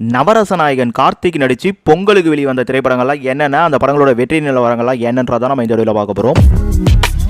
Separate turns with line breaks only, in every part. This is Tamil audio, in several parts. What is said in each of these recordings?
நவரச நாயகன் கார்த்திக் நடித்து பொங்கலுக்கு வெளிவந்த திரைப்படங்கள்லாம் என்னென்ன அந்த படங்களோட வெற்றி நிலவரங்கள்லாம் என்னன்றதான் நம்ம இந்த வீடியோவில் பார்க்க போகிறோம்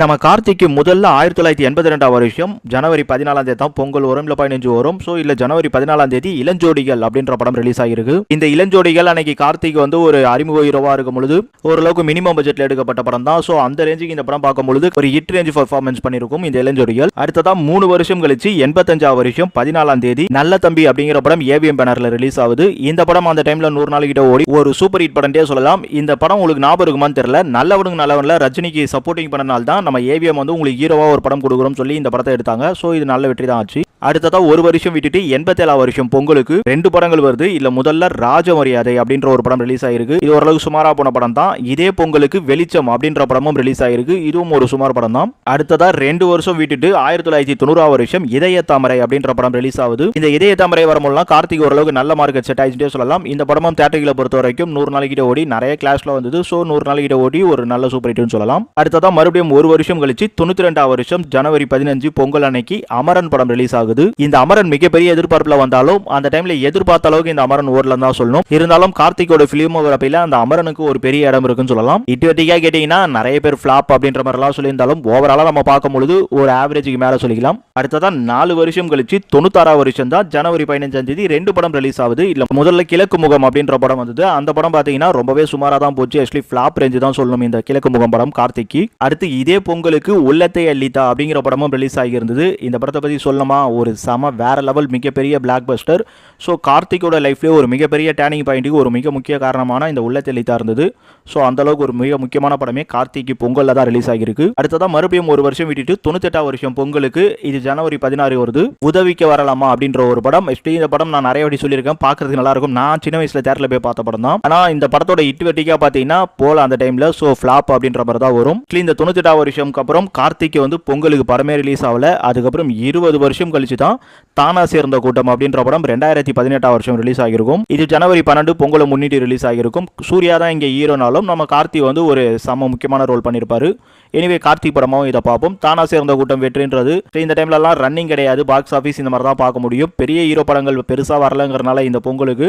நம்ம கார்த்திக்கு முதல்ல ஆயிரத்தி தொள்ளாயிரத்தி எண்பத்தி ரெண்டாம் வருஷம் ஜனவரி பதினாலாம் தேதி தான் பொங்கல் வரும் இல்லை பதினஞ்சு வரும். ஸோ இல்லை ஜனவரி பதினாலாம் தேதி இளஞ்சோடிகள் அப்படின்ற படம் ரிலீஸ் ஆகிருக்கு இந்த இளஞ்சோடிகள் அன்னைக்கு கார்த்திக் வந்து ஒரு அறிமுக ஹீரோவாக இருக்கும் பொழுது ஓரளவுக்கு மினிமம் பட்ஜெட்ல எடுக்கப்பட்ட படம் தான். ஸோ அந்த ரேஞ்சுக்கு இந்த படம் பார்க்கும் பொழுது ஒரு ஹிட் ரேஞ்ச் பர்ஃபார்மன்ஸ் பண்ணியிருக்கும் இந்த இளஞ்சோடிகள். அடுத்ததான் மூணு வருஷம் கழிச்சு எண்பத்தஞ்சாவது வருஷம் பதினாலாம் தேதி நல்ல தம்பி அப்படிங்கிற படம் ஏவிஎம் பேனர்ல ரிலீஸ் ஆகுது. இந்த படம் அந்த டைம்ல நூறு நாள் கிட்ட ஓடி ஒரு சூப்பர் ஹிட் படம்னே சொல்லலாம். இந்த படம் உங்களுக்கு ஞாபகம் இருக்குமான்னு தெரியல. நல்லவனுக்கு நல்லவன்ல ரஜினிக்கு சப்போர்ட்டிங் பண்ணனால தான் நம்ம ஏவிஎம் வந்து உங்களுக்கு ஹீரோவாக ஒரு படம் கொடுக்குறோம் சொல்லி இந்த படத்தை எடுத்தாங்க. ஸோ இது நல்ல வெற்றி தான் ஆச்சு. அடுத்ததா ஒரு வருஷம் விட்டுட்டு எண்பத்தேழாம் வருஷம் பொங்கலுக்கு ரெண்டு படங்கள் வருது. இல்ல முதல்ல ராஜ மரியாதை அப்படின்ற ஒரு படம் ரிலீஸ் ஆயிருக்கு. இது ஓரளவுக்கு சுமாரா போன படம் தான். இதே பொங்கலுக்கு வெளிச்சம் அப்படின்ற படமும் ரிலீஸ் ஆயிருக்கு. இதுவும் ஒரு சுமார் படம் தான். அடுத்ததா ரெண்டு வருஷம் விட்டுட்டு ஆயிரத்தி தொள்ளாயிரத்தி தொண்ணூறாம் வருஷம் இதய தாமரை அப்படின்ற படம் ரிலீஸ் ஆகுது. இந்த இதய தாமரை வரும்போதுலாம் கார்த்திக் ஓரளவுக்கு நல்ல மார்க்கெட் செட் ஆயிடுச்சுட்டே சொல்லலாம். இந்த படமும் தேட்டர்களை பொறுத்த வரைக்கும் நூறு நாளைக்கிட்ட ஓடி நிறைய கிளாஸ்ல வந்தது. ஸோ நூறு நாளைக்கிட்ட ஓடி ஒரு நல்ல சூப்பர் ஹிட்னு சொல்லலாம். அடுத்ததான் மறுபடியும் ஒரு வருஷம் கழிச்சு தொண்ணூத்தி ரெண்டாம் வருஷம் ஜனவரி பதினஞ்சு பொங்கல் அன்னைக்கு அமரன் படம் ரிலீஸ் ஆகுது. இந்த அமரன் மிகப்பெரிய எதிர்பார்ப்புல வந்தாலும் அந்த டைம்ல எதிர்பார்த்த அளவுக்கு இந்த அமரன் ஓடலன்னு தான் சொல்லணும். இருந்தாலும் கார்த்திகோட பிலிமோகிராபில அந்த அமரனுக்கு ஒரு பெரிய இடம் இருக்குன்னு சொல்லலாம். இட்டுவட்டிக்கா கேட்டீங்கன்னா நிறைய பேர் ஃபிளாப் அப்படின்ற மாதிரிலாம் சொல்லியிருந்தாலும் ஓவராலா நம்ம பார்க்கும் பொழுது ஒரு ஆவரேஜுக்கு மேல சொல்லிக்கலாம். அடுத்ததா நாலு வருஷம் கழிச்சு தொண்ணூத்தாறாம் வருஷம் தான் ஜனவரி பதினஞ்சாம் தேதி ரெண்டு படம் ரிலீஸ் ஆகுது. இல்ல முதல்ல கிழக்கு முகம் அப்படின்ற படம் வந்தது. அந்த படம் பாத்தீங்கன்னா ரொம்பவே சுமாரா தான் போச்சு. ஆக்சுவலி ஃபிளாப் ரேஞ்சு தான் சொல்லணும் இந்த கிழக்கு முகம் படம் கார்த்திக்கு. அடுத்து இதே பொங்கலுக்கு உள்ளத்தை அள்ளித்தா அப்படிங்கிற படமும் ரிலீஸ் ஆகியிருந்தது. இந்த படத்தை பற்றி சொல்லணுமா? ஒரு சம வேற லெவல் மிகப்பெரிய பிளாக் பஸ்டர் ஸோ கார்த்திகோட லைஃப்லேயே ஒரு மிகப்பெரிய டேர்னிங் பாயிண்ட்டுக்கு ஒரு மிக முக்கிய காரணமான இந்த உள்ளத்தை அள்ளித்தா இருந்தது. ஸோ அந்த அளவுக்கு ஒரு மிக முக்கியமான படமே கார்த்திக்கு பொங்கலில் தான் ரிலீஸ் ஆகியிருக்கு. அடுத்ததான் மறுபடியும் ஒரு வருஷம் விட்டுட்டு தொண்ணூத்தெட்டாம் வருஷம் பொங்கலுக்கு இது ஜனவரி பதினாறு வருது. உதவிக்க வரலாமா அப்படின்ற ஒரு படம். Actually இந்த படம் நான் நிறைய வாட்டி சொல்லியிருக்கேன். பார்க்கறதுக்கு நல்லா இருக்கும். நான் சின்ன வயசுல தேட்டரில் போய் பார்த்த படம் தான். ஆனால் இந்த படத்தோட இட்டு வெட்டிக்காக பார்த்தீங்கன்னா போல அந்த டைம்ல ஸோ ஃபிளாப் அப்படின்ற மாதிரி தான் வரும். இந்த தொண்ணூத்தெட்டாம் வருஷம்க்கு அப்புறம் கார்த்திக்கு வந்து பொங்கலுக்கு படமே ரிலீஸ் ஆகல. அதுக்கப்புறம் இருபது வருஷம் கழிச்சு தான் தானா சேர்ந்த கூட்டம் அப்படின்ற படம் ரெண்டாயிரத்தி பதினெட்டாம் வருஷம் ரிலீஸ் ஆகிருக்கும் இது ஜனவரி பன்னெண்டு பொங்கலை முன்னிட்டு ரிலீஸ் ஆகிருக்கும் சூர்யா தான் இங்கே ஹீரோனாலும் நம்ம கார்த்தி வந்து ஒரு செம முக்கியமான ரோல் பண்ணியிருப்பாரு. எனிவே கார்த்திக் படமாகவும் இதை பார்ப்போம். தானா சேர்ந்த கூட்டம் வெற்றின்றது. இந்த டைம்லலாம் ரன்னிங் கிடையாது. பாக்ஸ் ஆஃபீஸ் இந்த மாதிரி தான் பார்க்க முடியும். பெரிய ஹீரோ படங்கள் பெருசாக வரலங்கிறனால இந்த பொங்கலுக்கு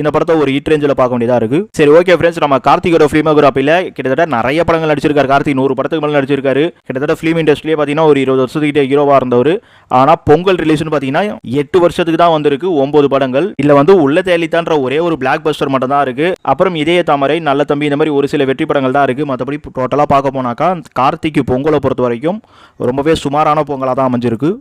இந்த படத்தை ஒரு ஹிட் ரேஞ்சில் பார்க்க வேண்டியதாக இருக்குது சரி ஓகே ஃப்ரெண்ட்ஸ் நம்ம கார்த்திகோட ஃபிலிமோகிராஃபியில் கிட்டத்தட்ட நிறைய படங்கள் நடிச்சிருக்காரு. கார்த்திக் நூறு படத்துக்கு மேலே நடிச்சிருக்காரு. கிட்டத்தட்ட ஃபிலிம் இண்டஸ்ட்ரியிலே பார்த்தீங்கன்னா ஒரு இருபது வருஷத்துக்கிட்ட ஹீரோவாக இருந்தவர். ஆனால் பொங்கல் ரிலீஸ்னு பார்த்தீங்கன்னா எட்டு வருஷத்துக்கு தான் வந்திருக்கு ஒன்பது படங்கள். இல்லை வந்து உள்ள தேலித்தான்ற ஒரே ஒரு பிளாக் பஸ்டர் மட்டும் தான் இருக்கு. அப்புறம் இதய தாமரை நல்ல தம்பி இந்த மாதிரி ஒரு சில வெற்றி படங்கள் தான் இருக்கு. மற்றபடி டோட்டலாக பார்க்க போனாக்கா கார்த்திக்கு பொங்கலை பொறுத்த வரைக்கும் ரொம்பவே சுமாரான பொங்கலாக தான் அமைஞ்சிருக்கு.